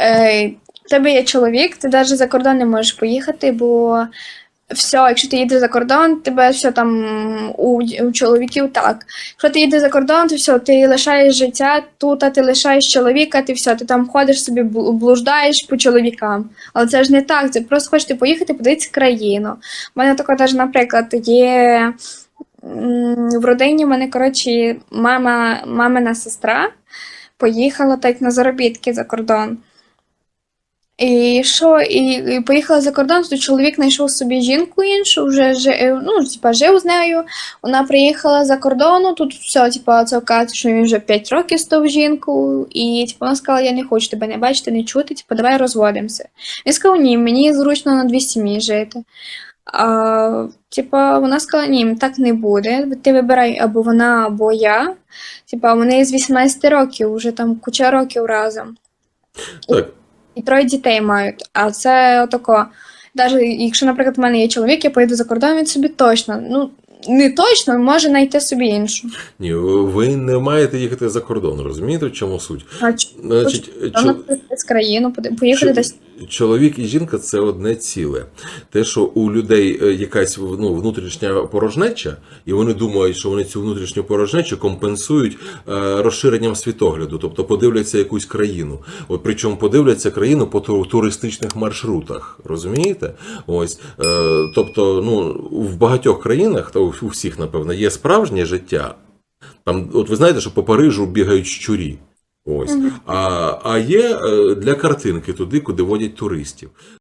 е, в тебе є чоловік, ти навіть за кордон не можеш поїхати, бо все, якщо ти їдеш за кордон, тебе все там у, у чоловіків так. Якщо ти їдеш за кордон, то все, ти лишаєш життя тут, а ти лишаєш чоловіка, ти все, ти там ходиш собі, блуждаєш по чоловікам. Але це ж не так, це просто хочете поїхати, подивитися країну. У мене таке теж, наприклад, є в родині, в мене, коротше, мама, мамина сестра поїхала так на заробітки за кордон. І що, і, і поїхала за кордон, то чоловік знайшов собі жінку іншу, вже жи- ну, типа, жив з нею. Вона приїхала за кордону, тут все, типа, це оказується, що він вже 5 років став жінкою, і типа, вона сказала, я не хочу тебе не бачити, не чути, типа, давай розводимося. Він сказав, ні, мені зручно на дві сім'ї жити. А, типа, вона сказала, ні, так не буде. Ти вибирай або вона, або я. Типа, вони з 18 років, вже там куча років разом. Так, І троє дітей мають. А це отако. Навіть якщо, наприклад, в мене є чоловік, я поїду за кордон, він собі точно. Ну, не точно, може знайти собі іншу. ні, ви не маєте їхати за кордон, розумієте, в чому суть? А Значить, чо- з країну, поїхати Чо- десь. Чоловік і жінка це одне ціле. Те, що у людей е, якась ну, внутрішня порожнеча, і вони думають, що вони цю внутрішню порожнечу компенсують е, розширенням світогляду, тобто подивляться якусь країну. От причому подивляться країну по туристичних маршрутах. Розумієте? Ось, е, тобто, ну, в багатьох країнах, та у всіх, напевно, є справжнє життя. Там, от ви знаєте, що по Парижу бігають щурі. Ось. А, а є е, для картинки туди, куди водять туристів.